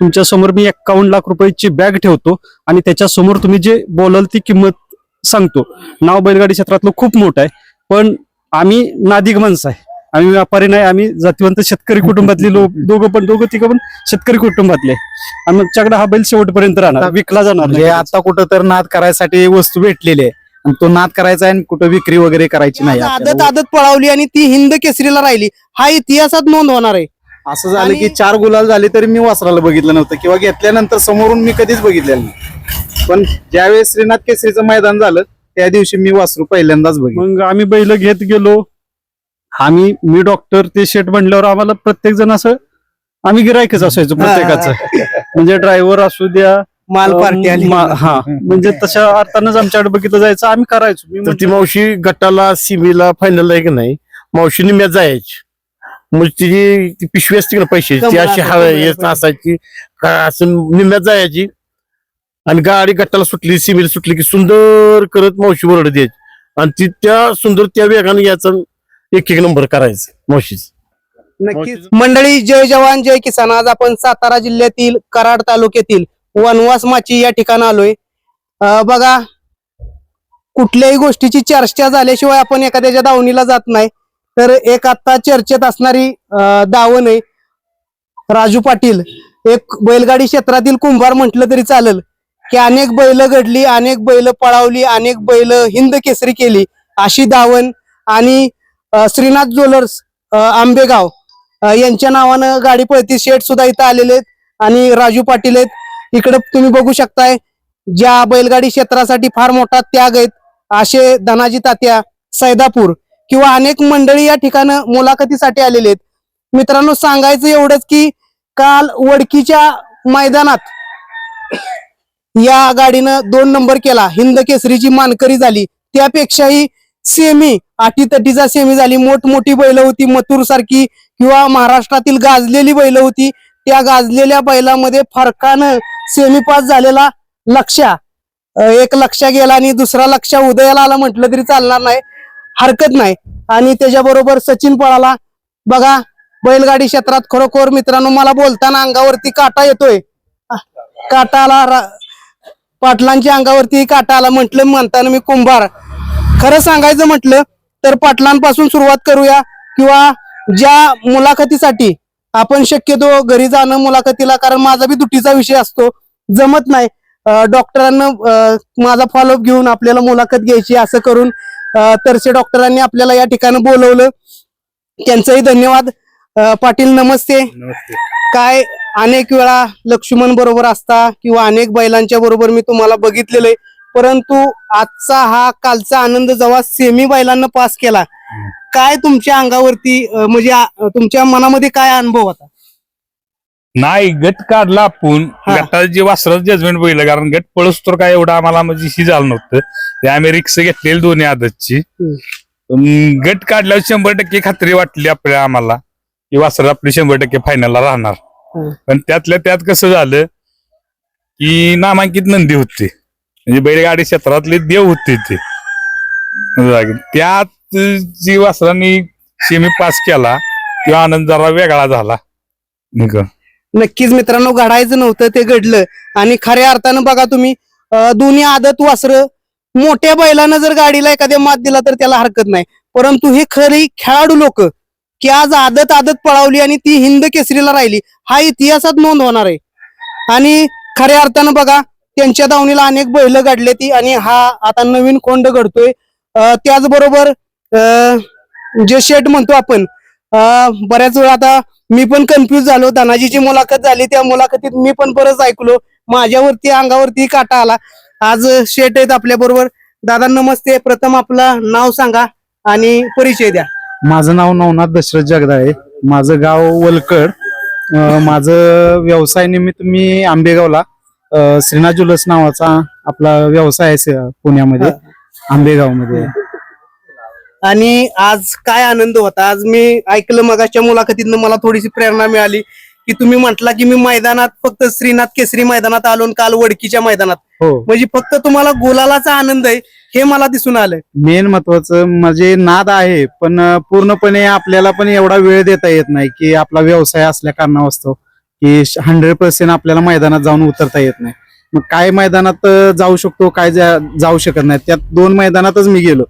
तुमच्यासमोर मी एक्कावन्न लाख रुपयाची बॅग ठेवतो आणि त्याच्यासमोर तुम्ही जे बोलाल ती किंमत सांगतो नाव बैलगाडी क्षेत्रातलं खूप मोठं आहे पण आम्ही नादिक माणसं आहे आम्ही व्यापारी नाही आम्ही जातीवंत शेतकरी कुटुंबातले लोक दोघं पण दोघं तिघं पण शेतकरी कुटुंबातले. आमच्याकडे हा बैल शेवटपर्यंत राहणार विकला जाणार म्हणजे नाही. आता कुठं तर नाद करायसाठी वस्तू भेटलेली आहे आणि तो नाद करायचा आहे आणि कुठं विक्री वगैरे करायची नाही आदत. आदत पळावली आणि ती हिंद केसरीला राहिली हा इतिहासात नोंद होणार आहे असं झालं की चार गुलाल झाले तरी मी वासराला बघितलं नव्हतं किंवा घेतल्यानंतर समोरून मी कधीच बघितलेलं नाही. पण ज्यावेळेस श्रीनाथ केसरीचं मैदान झालं त्या दिवशी मी वासरू पहिल्यांदाच बघितलं. मग आम्ही बैल घेत गेलो. आम्ही मी डॉक्टर ते शेट म्हणल्यावर आम्हाला प्रत्येक जण असं आम्ही गिरायकच असायचो प्रत्येकाचं. म्हणजे ड्रायव्हर असू द्या माल पार्टी आली. हा म्हणजे तशा अर्थानच आमच्याकडे बघितलं जायचं. आम्ही करायचो. ती मावशी गटाला सिमीला फायनल आहे की नाही मावशी निम्यात जायची. म्हणजे तिची ती पिशवी असते का पैशाची ती अशी हवा येत. असायची. का असं निम्यात जायची. आणि गाडी गटाला सुटली सिमीला सुटली की सुंदर करत मावशी बरोबर द्यायची आणि ती त्या सुंदर त्या वेगाने याचा एक एक नंबर करायचं मावशीच. नक्कीच. मंडळी जय जवान जय किसान. आज आपण सातारा जिल्ह्यातील कराड तालुक्यातील वनवास माची या ठिकाणी आलोय. बघा कुठल्याही गोष्टीची चर्चा झाल्याशिवाय आपण एखाद्याच्या दावणीला जात नाही. तर एक आता चर्चेत असणारी दावण आहे. राजू पाटील. एक बैलगाडी क्षेत्रातील कुंभार म्हटलं तरी चालेल. की अनेक बैल घडली अनेक बैल पळावली अनेक बैल हिंद केसरी केली अशी दावण. आणि श्रीनाथ ज्वेलर्स आंबेगाव यांच्या नावानं गाडी पळती. शेठ सुद्धा इथं आलेले आहेत. आणि राजू पाटील आहेत. इकडे तुम्ही बघू शकताय ज्या बैलगाडी क्षेत्रासाठी फार मोठा त्याग आहेत असे धनाजी तात्या सैदापूर. किंवा अनेक मंडळी या ठिकाण मुलाखतीसाठी आलेले आहेत. मित्रांनो सांगायचं एवढंच की काल वडकीच्या मैदानात या गाडीनं दोन नंबर केला. हिंद केसरीची मानकरी झाली. त्यापेक्षाही सेमी अटीतटीचा सेमी झाली. मोठमोठी बैल होती मथुर सारखी किंवा महाराष्ट्रातील गाजलेली बैल होती. त्या गाजलेल्या बैलामध्ये फरकानं सेमी पास झालेला लक्ष्या. एक लक्षा गेला आणि दुसरा लक्ष उदयाला आला म्हटलं तरी चालणार नाही. हरकत नाही. आणि त्याच्याबरोबर सचिन पळाला. बघा बैलगाडी क्षेत्रात खरोखर मित्रांनो मला बोलताना अंगावरती काटा येतोय. काटा आला पाटलांच्या अंगावरती काटा आला म्हटलं म्हणताना मी कुंभार. खरं सांगायचं म्हटलं तर पाटलांपासून सुरुवात करूया किंवा ज्या मुलाखतीसाठी आपण शक्यतो घरी जाणं मुलाखतीला कारण माझा बी दुटीचा विषय असतो. जमत नाही. डॉक्टरांना माझा फॉलोअप घेऊन आपल्याला मुलाखत घ्यायची असं करून तरसे डॉक्टरांनी आपल्याला या ठिकाणी बोलवलं. त्यांचंही धन्यवाद. पाटील नमस्ते. काय अनेक वेळा लक्ष्मण बरोबर असता किंवा अनेक बैलांच्या बरोबर मी तुम्हाला बघितलेलं आहे परंतु आजचा हा कालचा आनंद जेव्हा सेमी बैलांना पास केला काय तुमच्या अंगावरती म्हणजे तुमच्या मनामध्ये काय अनुभव होता? नाही गट काढला आपण. हा. गटात जे वासरात जजमेंट बघितलं कारण गट पळस तर काय एवढं आम्हाला म्हणजे ही झालं नव्हतं. ते आम्ही रिक्स घेतलेली दोन्ही आदतची. हम्म. गट काढल्यावर शंभर टक्के खात्री वाटली आपल्या आम्हाला की वासर आपली शंभर टक्के फायनलला राहणार. हम्म. पण त्यातल्या त्यात कसं झालं की नामांकित नंदी होते. म्हणजे बैलगाडी क्षेत्रातले देव होते ते. त्यात जी वासरांनी सेमी पास केला किंवा आनंद जरा वेगळा झाला. निक नक्कीच मित्रांनो घडायचं नव्हतं ते घडलं. आणि खऱ्या अर्थानं बघा तुम्ही दोन्ही आदत वासर मोठ्या बैलानं जर गाडीला एखाद्या मात दिला तर त्याला हरकत नाही. परंतु हे खरी खेळाडू लोक की आज आदत आदत पळावली आणि ती हिंद केसरीला राहिली हा इतिहासात नोंद होणार आहे. आणि खऱ्या अर्थानं बघा त्यांच्या दावणीला अनेक बैल घडले ती आणि हा आता नवीन खोंड घडतोय. त्याचबरोबर अं, जे शेट म्हणतो आपण बऱ्याच वेळा आता मी पण कन्फ्युज झालो. धनाजीची मुलाखत झाली. त्या मुलाखतीत मी पण बरंच ऐकलो. माझ्यावरती अंगावरती काटा आला. आज शेट आहेत आपल्या बरोबर. दादा नमस्ते. प्रथम आपलं नाव सांगा आणि परिचय द्या. माझं नाव नवनाथ दशरथ जगदाळे. माझं गाव वलकड. माझं व्यवसाय निमित्त मी आंबेगावला श्रीनाथ ज्वेलर्स नावाचा आपला व्यवसाय आहे पुण्यामध्ये. आंबेगावमध्ये आणि आज काय आनंद होता. आज मी ऐकलं मगाच्या मुलाखतीतनं मला थोडीशी प्रेरणा मिळाली की तुम्ही म्हटला की मी मैदानात फक्त श्रीनाथ केसरी मैदानात आलो काल वडकीच्या मैदानात. हो. म्हणजे फक्त तुम्हाला गुलालाचा आनंद आहे हे मला दिसून आलं मेन महत्वाचं म्हणजे नाद आहे पण पूर्णपणे आपल्याला पण एवढा वेळ देता येत नाही की आपला व्यवसाय असल्या कारणास्तव की हंड्रेड पर्सेंट आपल्याला मैदानात जाऊन उतरता येत नाही. मग काय मैदानात जाऊ शकतो काय जाऊ शकत नाही. त्यात दोन मैदानातच मी गेलो.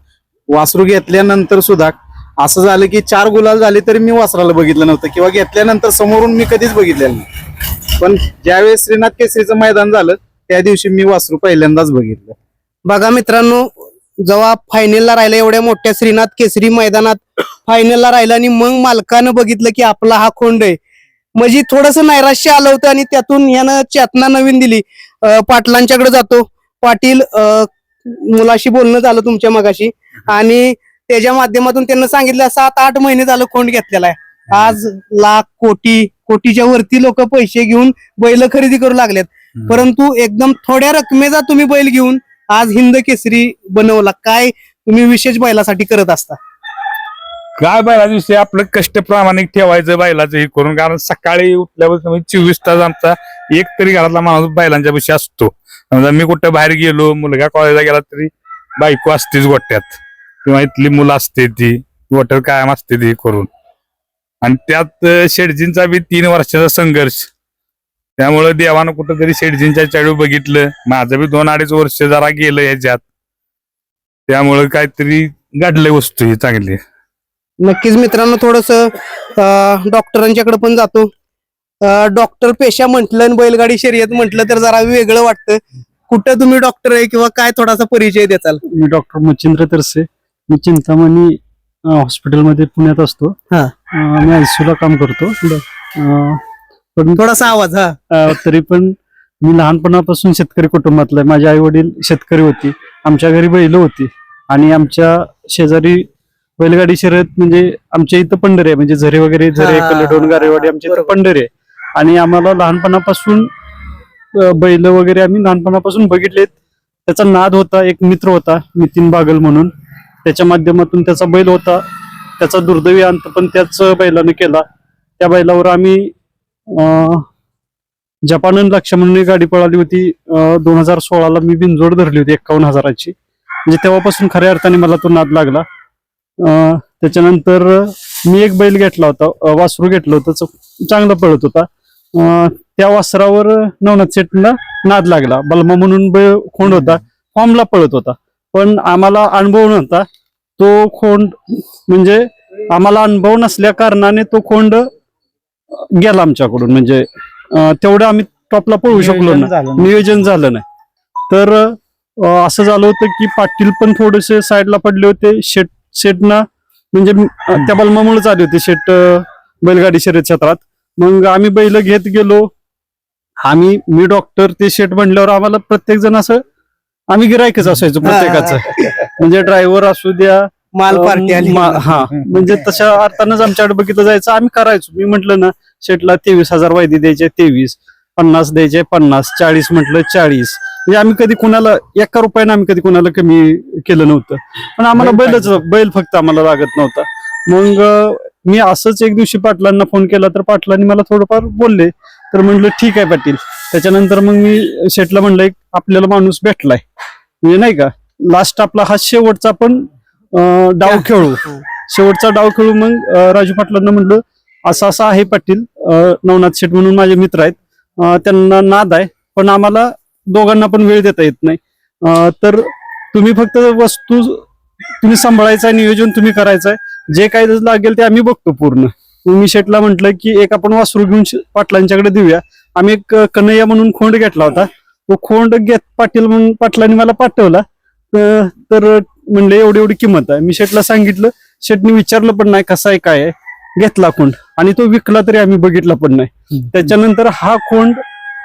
वासरू घेतल्यानंतर सुद्धा असं झालं की चार गुलाल झाले तरी मी वासराला बघितलं नव्हतं किंवा घेतल्यानंतर समोरून मी कधीच बघितलेलं नाही. पण ज्यावेळेस श्रीनाथ केसरीचं मैदान झालं त्या दिवशी मी वासरू पहिल्यांदाच बघितलं. बघा मित्रांनो जेव्हा फायनलला राहिला एवढ्या मोठ्या श्रीनाथ केसरी मैदानात फायनलला राहिला आणि मग मालकानं बघितलं की आपला हा खोंड आहे. म्हणजे थोडस नैराश्य आलं होतं आणि त्यातून यानं चेतना नवीन दिली. पाटलांच्याकडे जातो. पाटील मुलाशी बोलणं झालं तुमच्या मगाशी. आणि त्याच्या माध्यमातून त्यांना सांगितलं सात आठ महिने झालं खोंड घेतलेला आहे आज लाख कोटी कोटीच्या वरती लोक पैसे घेऊन बैल खरेदी करू लागलेत. परंतु एकदम थोड्या रकमेचा तुम्ही बैल घेऊन आज हिंद केसरी बनवला. काय तुम्ही विशेष बैलासाठी करत असता? काय बैला दिवशी आपलं कष्ट प्रामाणिक ठेवायचं बैलाचं हे करून. कारण सकाळी उठल्यापासून चोवीस तास आमचा एक तरी घरातला माणूस बैलांच्या पाशी असतो. समजा मी कुठं बाहेर गेलो मुलगा कॉलेजला गेला तरी बायको असतेच गोट्यात. किंवा इथली मुलं असते ती गोट्यात कायम असते ती करून. आणि त्यात शेटजींचा बी तीन वर्षाचा संघर्ष. त्यामुळे देवानं कुठंतरी शेटजींच्या चाळू बघितलं. माझं बी दोन अडीच वर्ष जरा गेलं याच्यात त्यामुळे काहीतरी घडलंय वस्तू ही चांगली. नक्कीच मित्रांनो थोडस डॉक्टरांच्याकडे पण जातो. डॉक्टर पेशा म्हटलं आणि बैलगाडी शर्यत म्हटलं तर जरा वेगळं वाटतं. कुठं तुम्ही डॉक्टर आहे किंवा काय थोडासा परिचय द्याल मी डॉक्टर मच्छिंद्र तरसे. मी चिंतामणी हॉस्पिटलमध्ये पुण्यात असतो. हा. मी ICU ला काम करतो. अं, पण थोडासा आवाज हा. अं, तरी पण मी लहानपणापासून शेतकरी कुटुंबातला आहे. माझे आई वडील शेतकरी होती. आमच्या घरी बैल होती. आणि आमच्या शेजारी बैलगाडी शर्यत म्हणजे आमच्या इथं पंढरी आहे. म्हणजे झरे वगैरे झरे हा, कलेडोन गारेवाडी आमच्या इथं बरोबर. पंढरी आहे. आणि आम्हाला लहानपणापासून बैल वगैरे आम्ही लहानपणापासून बघितलेत. त्याचा नाद होता एक मित्र होता नितीन बागल म्हणून. त्याच्या माध्यमातून त्याचा बैल होता. त्याचा दुर्दैवी अंत पण त्याच बैलाने केला. त्या बैलावर आम्ही जपानन लक्ष म्हणून गाडी पळाली होती. दोन हजार सोळाला मी बिनजोड धरली होती एकावन्न हजाराची. म्हणजे तेव्हापासून खऱ्या अर्थाने मला तो नाद लागला. त्याच्यानंतर मी एक बैल घेतला होता वासरू घेतलं होतं. चांगला पळत होता. त्या वासरावर नवनाथ सेटला नाद लागला. बलमा म्हणून खोंड होता. फॉर्मला पळत होता. पण आम्हाला अनुभव नव्हता. तो खोंड म्हणजे आम्हाला अनुभव नसल्या कारणाने तो खोंड गेला आमच्याकडून. म्हणजे तेवढं आम्ही टॉपला पळू शकलो ना नाही. नियोजन झालं नाही. तर असं झालं होतं की पाटील पण थोडेसे साईडला पडले होते. शेट शेटना म्हणजे त्या बलमामुळेच आले होते. शेट बैलगाडी शर्यत क्षेत्रात. मग आम्ही बैल घेत गेलो. आम्ही मी डॉक्टर ते शेट म्हणल्यावर आम्हाला प्रत्येक जण असं आम्ही गिरायकच असायचो प्रत्येकाचं. म्हणजे ड्रायव्हर असू द्या माल पार्टी आली. हा. म्हणजे तशा अर्थानच आमच्याकडे बघितलं जायचं आम्ही करायचो. मी म्हंटल ना शेटला तेवीस हजार वायदे द्यायचे तेवीस. पन्नास द्यायचे पन्नास. चाळीस म्हटलं चाळीस. म्हणजे आम्ही कधी कुणाला एका रुपयानं आम्ही कधी कुणाला कमी केलं नव्हतं. पण आम्हाला बैल बैलच बैल फक्त आम्हाला लागत नव्हता. मग मी असंच एक दिवशी पाटलांना फोन केला तर पाटलांनी मला थोडंफार बोलले. तर म्हणलं ठीक आहे पाटील. त्याच्यानंतर मग मी शेटला म्हणलं एक आपल्याला माणूस भेटलाय. म्हणजे नाही का लास्ट आपला हा शेवटचा पण डाव खेळू. शेवटचा डाव खेळू मग राजू पाटलांना म्हणलं असं असं आहे पाटील नवनाथ शेठ म्हणून माझे मित्र आहेत. त्यांना नाद आहे पण आम्हाला दोघांना पण वेळ देता येत नाही. तर तुम्ही फक्त वस्तू तुम्ही सांभाळायचं आहे नियोजन तुम्ही करायचं आहे. जे काही लागेल ते आम्ही बघतो पूर्ण. मी शेटला म्हटलं की एक आपण वासरू घेऊन पाटलांच्याकडे देऊया. आम्ही एक कन्हैया म्हणून खोंड घेतला होता. तो खोंड घेत पाटील म्हणून पाटलांनी मला पाठवला. तर तर म्हणले एवढी एवढी किंमत आहे. मी शेटला सांगितलं शेटने विचारलं पण नाही कसा आहे काय आहे. घेतला खोंड. आणि तो विकला तरी आम्ही बघितला पण नाही. त्याच्यानंतर हा खोंड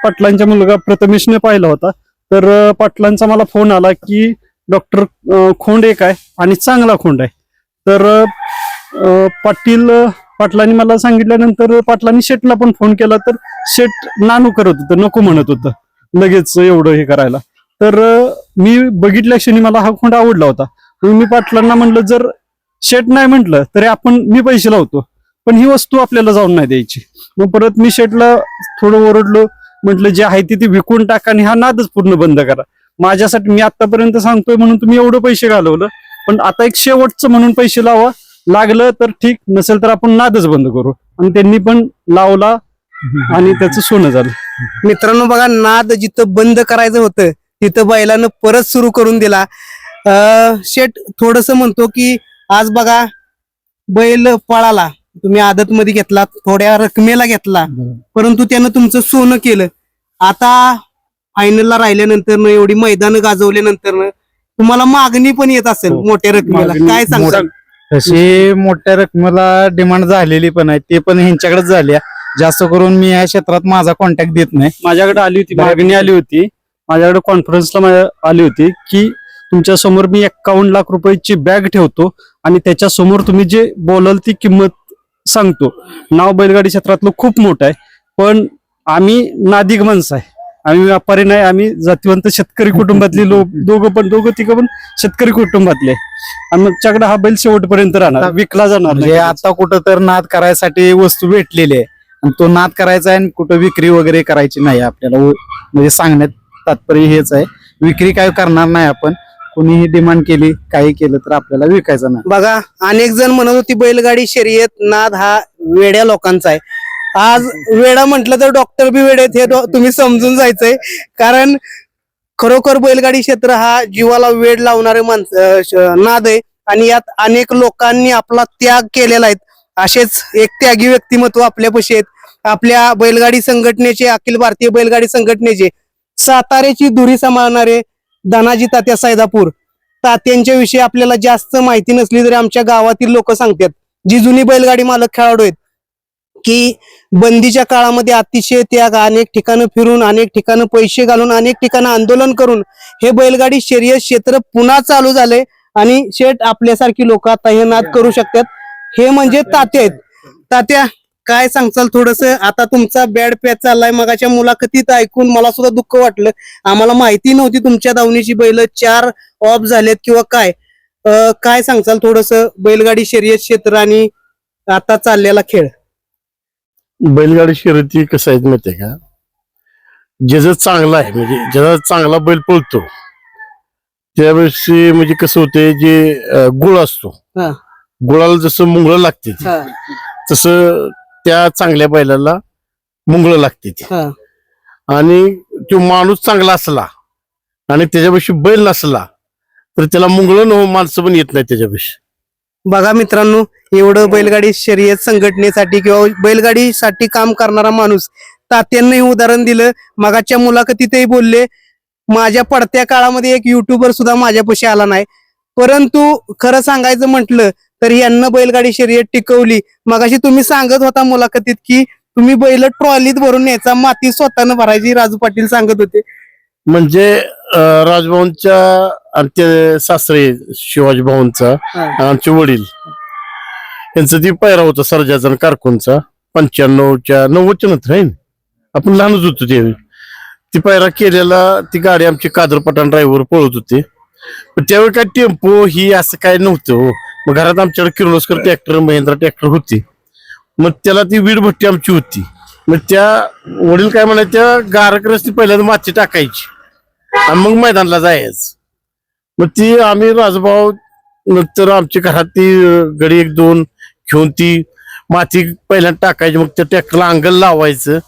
पाटलांचा मुलगा प्रथमेशने पाहिला होता. तर पाटलांचा मला फोन आला की डॉक्टर खोंड एक आहे आणि चांगला खोंड आहे. तर पाटील पाटलांनी मला सांगितल्यानंतर पाटलांनी शेटला पण फोन केला तर शेट नानू करत होतं नको म्हणत होतं लगेच एवढं हे करायला. तर मी बघितल्या क्षणी मला हा खोंड आवडला होता. मी पाटलांना म्हणलं जर शेट नाही म्हटलं तरी आपण मी पैसे लावतो. पण ही वस्तू आपल्याला जाऊन नाही द्यायची. मग परत मी शेटला थोडं ओरडलो म्हटलं जे आहे ती ते विकून टाका आणि हा नादच पूर्ण बंद करा. माझ्यासाठी मी आतापर्यंत सांगतोय म्हणून तुम्ही एवढं पैसे घालवलं पण आता एक शेवटचं म्हणून पैसे लावा लागलं तर ठीक नसेल तर आपण नादच बंद करू. आणि त्यांनी पण लावला आणि त्याचं सोनं झालं. मित्रांनो बघा नाद जिथं बंद करायचं होतं तिथं बैलानं परत सुरू करून दिला. शेठ थोडस म्हणतो की आज बघा बैल पळाला. तुम्ही आदत मध्ये घेतला थोड्या रकमेला घेतला. परंतु त्यानं तुमचं सोनं केलं. आता फायनलला राहिल्यानंतर एवढी मैदान गाजवल्यानंतर तुम्हाला मागणी पण येत असेल हो. मोठ्या रकमेला. काय सांगता? तशी मोठ्या रकमेला डिमांड झालेली पण आहे. ते पण ह्यांच्याकडेच झाल्या जास्त करून मी या क्षेत्रात माझा कॉन्टॅक्ट देत नाही. माझ्याकडे आली होती मागणी आली होती. माझ्याकडे कॉन्फरन्सला माझ्या आली होती की तुमच्यासमोर मी एक्कावन्न लाख रुपयाची बॅग ठेवतो आणि त्याच्यासमोर तुम्ही जे बोलाल ती किंमत सांगतो. नाव बैलगाडी क्षेत्रातलं खूप मोठं आहे. पण आम्ही नादिक माणसं आहे. आम्ही व्यापारी नाही आम्ही जातीवंत शेतकरी कुटुंबातली लोक दोघं पण दोघं तिघं पण शेतकरी कुटुंबातले. आमच्याकडे हा बैल शेवटपर्यंत राहणार विकला जाणार म्हणजे नाही आता कुठं तर नाद करायसाठी वस्तू भेटलेली आहे. आणि तो नाद करायचा आहे आणि कुठं विक्री वगैरे करायची नाही आपल्याला. व- म्हणजे सांगण्यात तात्पर्य हेच आहे. विक्री काय करणार नाही आपण. कोणीही डिमांड केली काही केलं तर आपल्याला विकायचं नाही. बघा अनेक जण म्हणत होती बैलगाडी शर्यत नाद हा वेड्या लोकांचा आहे. आज वेडा म्हटलं तर डॉक्टर बी वेडे आहेत हे तुम्ही समजून जायचंय. कारण खरोखर बैलगाडी क्षेत्र हा जीवाला वेड लावणारे माणसं नाद आहे. आणि यात अनेक लोकांनी आपला त्याग केलेला आहे. असेच एक त्यागी व्यक्तिमत्व आपल्यापाशी आहेत. आपल्या बैलगाडी संघटनेचे अखिल भारतीय बैलगाडी संघटनेचे साताऱ्याची धुरी सांभाळणारे धनाजी तात्या सायदापूर. तात्यांच्या विषयी आपल्याला जास्त माहिती नसली तरी आमच्या गावातील लोक सांगतात जी जुनी बैलगाडी मालक खेळाडू आहेत की बंदीच्या काळामध्ये अतिशय त्याग अनेक ठिकाणं फिरून अनेक ठिकाणं पैसे घालून अनेक ठिकाणं आंदोलन करून हे बैलगाडी शर्यत क्षेत्र पुन्हा चालू झाले. आणि शेठ आपल्यासारखी लोक आता हे नाद करू शकतात. हे म्हणजे तात्या आहेत. तात्या काय सांगचाल थोडस? आता तुमचा बॅड पॅच चाललाय. मगाच्या मुलाखतीत ऐकून मला सुद्धा दुःख वाटलं. आम्हाला माहिती नव्हती तुमच्या दावणीची बैल चार ऑफ झालेत किंवा काय. काय सांगचाल थोडस? बैलगाडी शर्यत क्षेत्र आणि आता चाललेला खेळ. बैलगाडी शर्यती कसं आहेत माहितीये का ज्याचं चांगला आहे म्हणजे ज्याचा चांगला बैल पळतो त्यावेळेस म्हणजे कसं होतंय जे गुळ असतो हा. गुळाला जसं मुंगळं लागते तसं त्या चांगल्या बैलाला मुंगळं लागते ती. हा. आणि तो माणूस चांगला असला आणि त्याच्यापेक्षा बैल नसला तर त्याला मुंगळं न माणसं पण येत नाही त्याच्यापेक्षा बघा मित्रांनो एवढं बैलगाडी शर्यत संघटनेसाठी किंवा बैलगाडीसाठी काम करणारा माणूस तात्यांनी उदाहरण दिलं मगाच्या मुलाखतीतही बोलले माझ्या पडत्या काळामध्ये एक युट्यूबर सुद्धा माझ्यापाशी आला नाही. परंतु खरं सांगायचं म्हटलं तर यांना बैलगाडी शर्यत टिकवली. मगाशी तुम्ही सांगत होता मुलाखतीत की तुम्ही बैल ट्रॉलीत भरून न्यायचा माती स्वतःनं भरायची राजू पाटील सांगत होते. म्हणजे आणि ते सासरे शिवाजी भाऊंचा. आमचे वडील. यांचं ती पैरा होता सरजाचा कारकूनचा. पंच्याण्णवच्या नव्वदच्या नंतर आहे आपण लहानच होतो त्यावेळी ती पैरा केलेला ती गाडी आमची कादर पठाण ड्रायव्हर पळत होते. पण त्यावेळी काय टेम्पो ही असं काय नव्हतं हो. मग घरात आमच्याकडे किर्लोस्कर ट्रॅक्टर महिंद्रा ट्रॅक्टर होती. मग त्याला ती वीड भट्टी आमची होती. मग त्या वडील काय म्हणाय त्या गारक रस्ती पहिल्यांदा माती टाकायची. आणि मग मैदानाला जायचं. मग ती आम्ही राजभाऊ नंतर आमच्या घरात ती गडी एक दोन घेऊन ती माती पहिल्यांदा टाकायची मग त्या ट्रॅक्टरला अंगल लावायचं.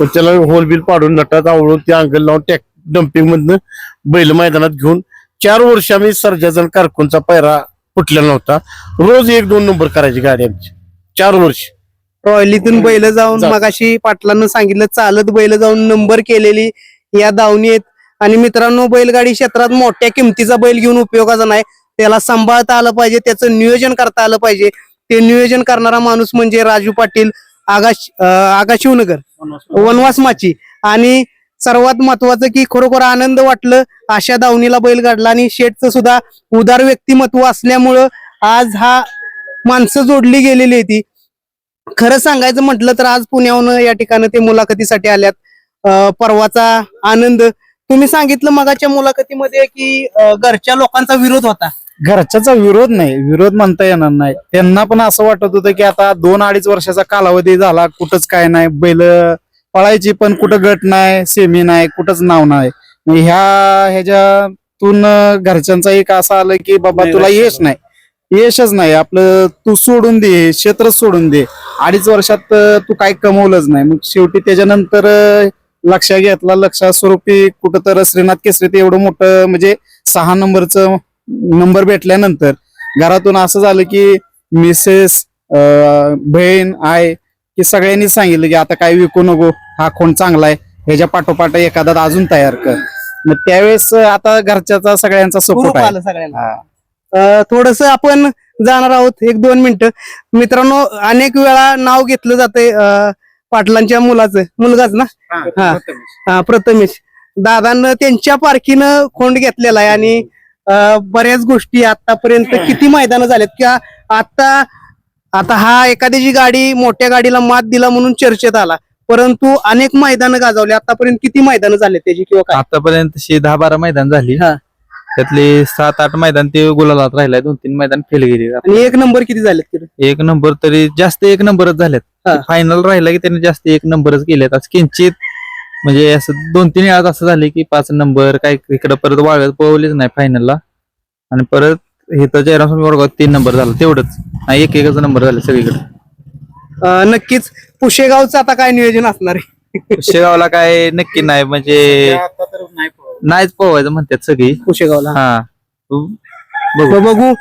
मग त्याला होल बिल पाडून नटात आवळून ते अंगल लावून टॅक डम्पिंग मधनं बैल मैदानात घेऊन चार वर्ष आम्ही सर्जाजन कारकूनचा पैरा फुटलेला नव्हता. रोज एक दोन नंबर करायची गाडी आमची. चार वर्ष. ट्रॉलीतून बैल जाऊन जाऊ. मगाशी पाटलांना सांगितलं चालत बैल जाऊन नंबर केलेली या दावणी आहेत. आणि मित्रांनो बैलगाडी क्षेत्रात मोठ्या किमतीचा बैल घेऊन उपयोगाचा नाही. त्याला सांभाळता आलं पाहिजे त्याचं नियोजन करता आलं पाहिजे. ते नियोजन करणारा माणूस म्हणजे राजू पाटील आगाश आगाशिवनगर आगा शिवनगर वनवास माची. आणि सर्वात महत्वाचं की खरोखर आनंद वाटलं अशा दावणीला बैल काढला आणि शेठचं सुद्धा उदार व्यक्तिमत्व असल्यामुळं आज हा माणसं जोडली गेलेली आहे ती. खरं सांगायचं म्हटलं तर आज पुण्याहून या ठिकाणी ते मुलाखतीसाठी आल्यात. परवाचा आनंद तुम्ही सांगितलं मगाच्या मुलाखतीमध्ये की अं, घरच्या लोकांचा विरोध होता. घरच्याचा विरोध नाही. विरोध म्हणता येणार नाही. त्यांना पण असं वाटत होतं की आता दोन अडीच वर्षाचा कालावधी झाला कुठंच काय नाही. बैल पळायची पण कुठं गट नाही सेमी नाही कुठंच नाव नाही. मग ह्या ह्याच्यातून घरच्यांचा एक असं आलं की बाबा तुला यश नाही. यशच नाही. आपलं तू सोडून दे क्षेत्र सोडून दे. अडीच वर्षात अं, तू काय कमवलंच नाही. मग शेवटी त्याच्यानंतर अं, लक्षात घेतला लक्षात स्वरूपी कुठं तर श्रीनाथ केसरीत एवढं मोठं म्हणजे सहा नंबरचं नंबर भेटल्यानंतर घरातून असं झालं की मिसेस बहीण आय की सगळ्यांनी सांगितलं की आता काय विकू नको हा कोण चांगला आहे ह्याच्या पाठोपाठ एखादा अजून तयार कर. मग त्यावेळेस आता घरच्याचा सगळ्यांचा सपोर्ट आहे. आलं सगळ्यांना. थोडस आपण जाणार आहोत एक दोन मिनिटं. मित्रांनो अनेक वेळा नाव घेतलं जातंय अं, पाटलांच्या मुलाचं मुलगाच ना? हा. हा, प्रथमेश. दादांना त्यांच्या पारखीनं खोंड घेतलेला आहे आणि बऱ्याच गोष्टी आतापर्यंत किती मैदानं झालेत किंवा आता आता हा एखाद्याची गाडी मोठ्या गाडीला मात दिला म्हणून चर्चेत आला. परंतु अनेक मैदानं गाजवली. आतापर्यंत किती मैदानं झालेत त्याची किंवा काय? आतापर्यंत दहा बारा मैदान झाली. हा. त्यातले सात आठ मैदान ते गुलालात राहिलाय. दोन तीन मैदान फेल गेले. आणि एक नंबर किती झालेत एक नंबर तरी जास्त एक नंबरच झालेत. फायनल राहिला की त्यांनी जास्त एक नंबरच केलेत. आज किंचित म्हणजे असं दोन तीन वेळा असं झाले की पाच नंबर काय इकडे परत वाळत पळवलेच नाही फायनलला आणि परत हे तर जयराम वर्गात तीन नंबर झाला. तेवढंच. नाही एक एकच नंबर झाले सगळीकडे. अं, नक्कीच पुशेगावचं आता काय नियोजन असणार आहे? शेगावला काय नक्की नाही. म्हणजे आता तर नाही पोहोच. नाहीच पोवायचं म्हणतात सगळी. पुशेगावला हा. मग बघू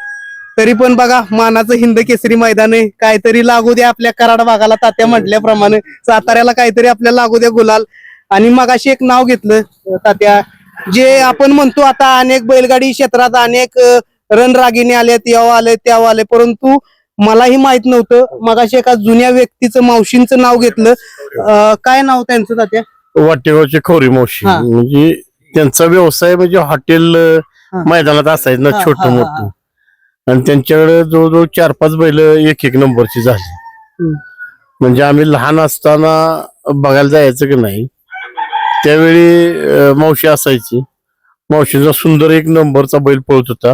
तरी पण बघा मानाचं हिंद केसरी मैदान आहे काहीतरी लागू द्या आपल्या कराड भागाला. तात्या म्हटल्याप्रमाणे साताऱ्याला काहीतरी आपल्याला लागू द्या गुलाल. आणि मगाशी एक नाव घेतलं तात्या जे आपण म्हणतो आता अनेक बैलगाडी क्षेत्रात अनेक रणरागिणी आलेत यावं आले त्यावं आले परंतु मलाही माहीत नव्हतं मगाशी एका जुन्या व्यक्तीचं मावशींचं नाव घेतलं. काय नाव त्यांचं तात्या? वाटेगावचे खवरी मावशी. हा. म्हणजे त्यांचा व्यवसाय म्हणजे हॉटेल. मैदानात असायचं ना छोट मोठं. आणि त्यांच्याकडे जवळजवळ चार पाच बैल एक एक नंबरची झाली. म्हणजे आम्ही लहान असताना बघायला जायचं की नाही त्यावेळी मावशी असायची. मावशीचा सुंदर एक नंबरचा बैल पळत होता.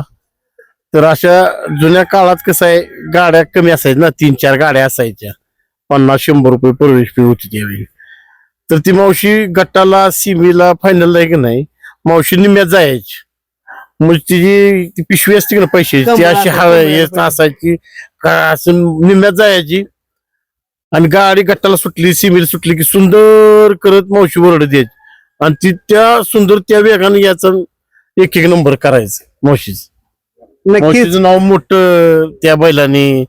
तर अशा जुन्या काळात कसं आहे गाड्या कमी असायच्या ना तीन चार गाड्या असायच्या. पन्नास शंभर रुपये प्रवेश फी होती त्यावेळी. तर ती मावशी गटाला सिमीला फायनलला आहे की नाही मावशी निम्यात जायची. मग तिची ती पिशवी असते की ना पैसे ती अशी हवा येत. असायची. का असं निम्यात जायची. आणि गाडी गटाला सुटली सिमीला सुटली की सुंदर करत मावशी वरड द्यायची. आणि ती त्या सुंदर त्या वेगाने याचा एक एक नंबर करायचं मावशीच. नक्कीच. मावशीचं नाव मोठं त्या बैलाने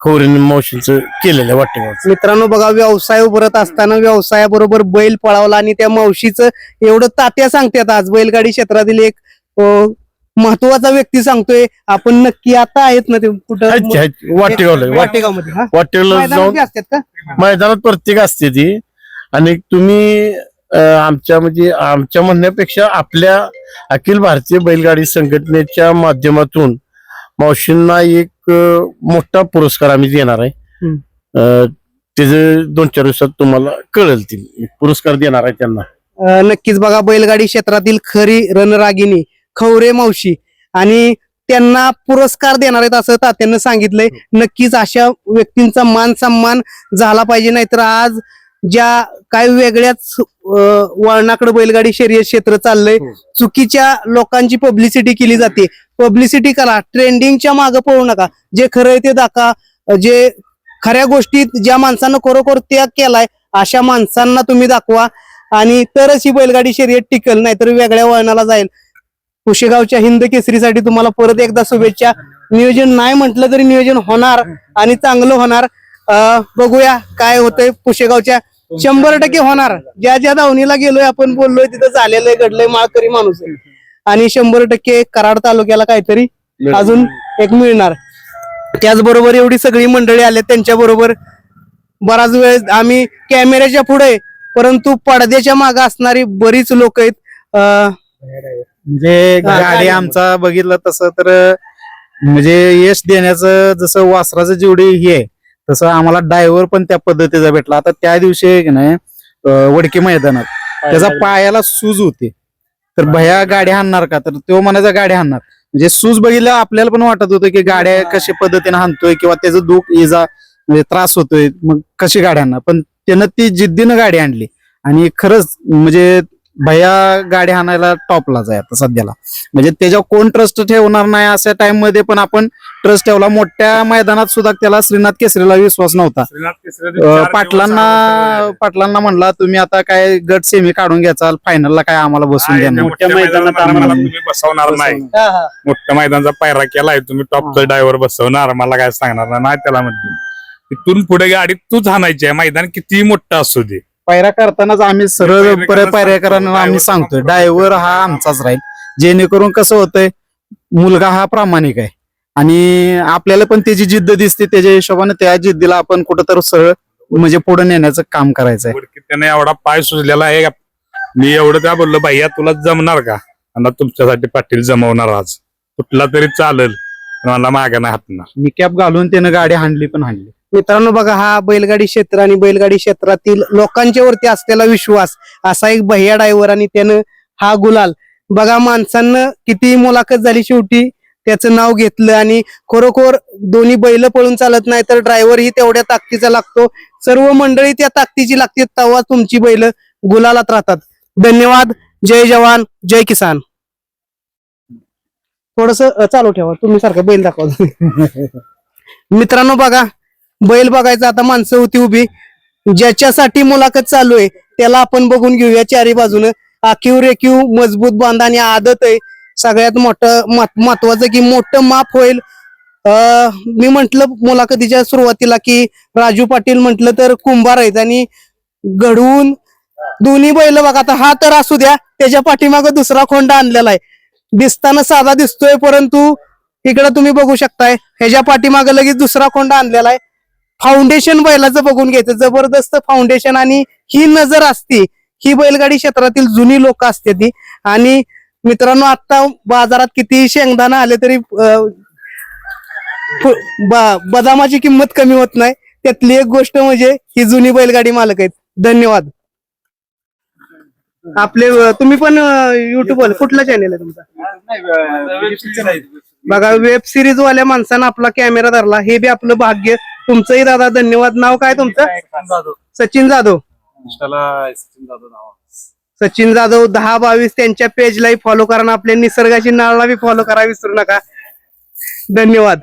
खवरीने मावशीचं केलेलं आहे वाटेगावचं मित्रांनो बघा व्यवसाय उभरत असताना व्यवसायाबरोबर बैल पळावला आणि त्या मावशीचं एवढं तात्या सांगतात आज बैलगाडी क्षेत्रातील एक अं, महत्त्वाचा व्यक्ती सांगतोय आपण नक्की आता आहेत ना ते कुठं आहेत. वाटेगावला आहे. वाट- वाटेगावमध्ये हा? वाटेगावला मैदानात जाऊन बी असतात का मैदानात प्रत्येक असते ती आणि तुम्ही अं, आमच्या म्हणजे आमच्या म्हणण्यापेक्षा आपल्या अखिल भारतीय बैलगाडी संघटनेच्या माध्यमातून मावशींना एक मोठा पुरस्कार आम्ही देणार आहे. त्याचे दोन चार दिवसात तुम्हाला कळेल ती. पुरस्कार देणार आहे त्यांना. नक्कीच बघा बैलगाडी क्षेत्रातील खरी रणरागिणी खवरे मावशी आणि त्यांना पुरस्कार देणार आहेत असं तात्यानं सांगितलंय. नक्कीच अशा व्यक्तींचा मान सन्मान झाला पाहिजे. नाहीतर आज ज्या काय वेगळ्याच वळणाकडे बैलगाडी शर्यत क्षेत्र चाललंय. हो. चुकीच्या लोकांची पब्लिसिटी केली जाते. पब्लिसिटी करा. ट्रेंडिंगच्या मागे पळू नका. जे खरं आहे ते दाखवा. जे खऱ्या गोष्टीत ज्या माणसानं खरोखर त्याग केलाय अशा माणसांना तुम्ही दाखवा. आणि तरच ही बैलगाडी शर्यत टिकल नाहीतर वेगळ्या वळणाला जाईल. कुशेगावच्या हिंद केसरीसाठी तुम्हाला परत एकदा शुभेच्छा. नियोजन नाही म्हटलं तरी नियोजन होणार आणि चांगलं होणार. अं, बघूया काय होतंय. पुशेगावच्या शंभर टक्के होणार. ज्या ज्या दावणीला गेलोय आपण बोललोय तिथं झालेलं आहे घडलंय माळकरी माणूस आहे. आणि शंभर टक्के कराड तालुक्याला काहीतरी अजून एक मिळणार. त्याचबरोबर एवढी सगळी मंडळी आले त्यांच्या बरोबर बराच वेळ आम्ही कॅमेऱ्याच्या पुढे परंतु पडद्याच्या मागे असणारी बरीच लोक आहेत. अं, म्हणजे हा, गाडी गाडी. आमचा बघितलं तसं तर म्हणजे यश देण्याचं जसं वासराचं जेवढी हे आहे तसं आम्हाला ड्रायव्हर पण त्या पद्धतीचा भेटला. आता त्या दिवशी आहे की नाही वडकी मैदानात त्याचा पायाला सूज होते. तर भया गाडी हाणणार का? तर तो म्हणायचा गाडी हाणणार. म्हणजे सूज बघितलं आपल्याला पण वाटत होतं की गाड्या कशा पद्धतीने हाणतोय किंवा त्याचं दुःख इजा म्हणजे त्रास होतोय मग कशी गाडी आणणार पण त्यानं ती जिद्दीनं गाडी आणली. आणि खरंच म्हणजे भैया गाडी हाणायला टॉपलाच आहे आता सध्याला. म्हणजे त्याच्यावर कोण ट्रस्ट ठेवणार नाही अशा टाइममध्ये पण आपण ट्रस्ट ठेवला. मोठ्या मैदानात सुद्धा त्याला श्रीनाथ केसरीला विश्वास नव्हता. पाटलांना पाटलांना म्हणला तुम्ही आता काय गट सेमी काढून घ्याचाल फायनलला काय आम्हाला बसून देणार? मोठ्या मैदानात आम्हाला तुम्ही बसवणार नाही. हा, हा. मोठ्या मैदानाचा पायरा केलाय तुम्ही टॉपचा ड्रायव्हर बसवणार मला काय सांगणार नाही. त्याला म्हणते तिथून पुढे गाडी तूच हाणायची आहे मैदान किती मोठं असू दे. पायऱ्या करतानाच आम्ही सरळ परत पायऱ्याकरांना आम्ही सांगतोय. सांगतो. ड्रायव्हर हा आमचाच राहील. जेणेकरून कसं होतंय मुलगा हा प्रामाणिक आहे. आणि आपल्याला पण त्याची जिद्द दिसते त्याच्या हिशोबाने त्या जिद्दीला आपण कुठंतरी सरळ म्हणजे पुढे नेण्याचं काम करायचं आहे त्याने एवढा पाय सुजलेला आहे मी एवढं त्या बोललो भैया तुला जमणार का? आणि तुमच्यासाठी पाटील जमवणार आज. कुठला तरी चालेल. मला मागे नाही हातणार निकॅप घालून त्यानं गाडी हाणली पण हाणली. मित्रांनो बघा हा बैलगाडी क्षेत्र आणि बैलगाडी क्षेत्रातील लोकांच्या वरती असलेला विश्वास असा एक भैया ड्रायव्हर आणि त्यानं हा गुलाल. बघा माणसांना किती मुलाखत झाली शेवटी त्याचं नाव घेतलं आणि खरोखर दोन्ही बैल पळून चालत नाही तर ड्रायव्हर ही तेवढ्या ताकदीचा लागतो. सर्व मंडळी त्या ताकदीची लागते तेव्हा तुमची बैल गुलालात राहतात. धन्यवाद. जय जवान जय किसान. थोडस चालू ठेवा. तुम्ही सारखं बैल दाखवा. मित्रांनो बघा बैल बघायचं आता माणसं होती उभी. ज्याच्यासाठी मुलाखत चालू आहे त्याला आपण बघून घेऊया चारी बाजून. आखीव रेखीव मजबूत बांध आणि आदत आहे. सगळ्यात मोठं महत्वाचं की मोठं माप होईल. अं, मी म्हंटल मुलाखतीच्या सुरुवातीला की राजू पाटील म्हंटल तर कुंभार आहेत आणि घडवून दोन्ही बैल बघा आता हा तर असू द्या त्याच्या पाठीमाग दुसरा खोंडा आणलेला आहे. दिसताना साधा दिसतोय परंतु इकडे तुम्ही बघू शकताय ह्याच्या पाठीमागं लगेच दुसरा खोंडा आणलेला आहे. फाउंडेशन बैलाचं बघून घ्यायचं. जबरदस्त फाउंडेशन आणि ही नजर असती ही बैलगाडी क्षेत्रातील जुनी लोक असते ती. आणि मित्रांनो आता बाजारात किती शेंगदाणा आले तरी बदामाची किंमत कमी होत नाही. त्यातली एक गोष्ट म्हणजे ही जुनी बैलगाडी मालक आहेत. धन्यवाद. आपले तुम्ही पण युट्यूब कुठला चॅनेल आहे तुमचा? बघा वेब सिरीज वाल्या माणसानं आपला कॅमेरा धरला. हे बी आपलं भाग्य. तुमचंही दादा धन्यवाद. नाव काय तुमचं? सचिन जाधव. सचिन जाधव. दहा बावीस त्यांच्या पेजलाही फॉलो करा आपल्या निसर्गाची नाळला फॉलो करा विसरू नका. धन्यवाद.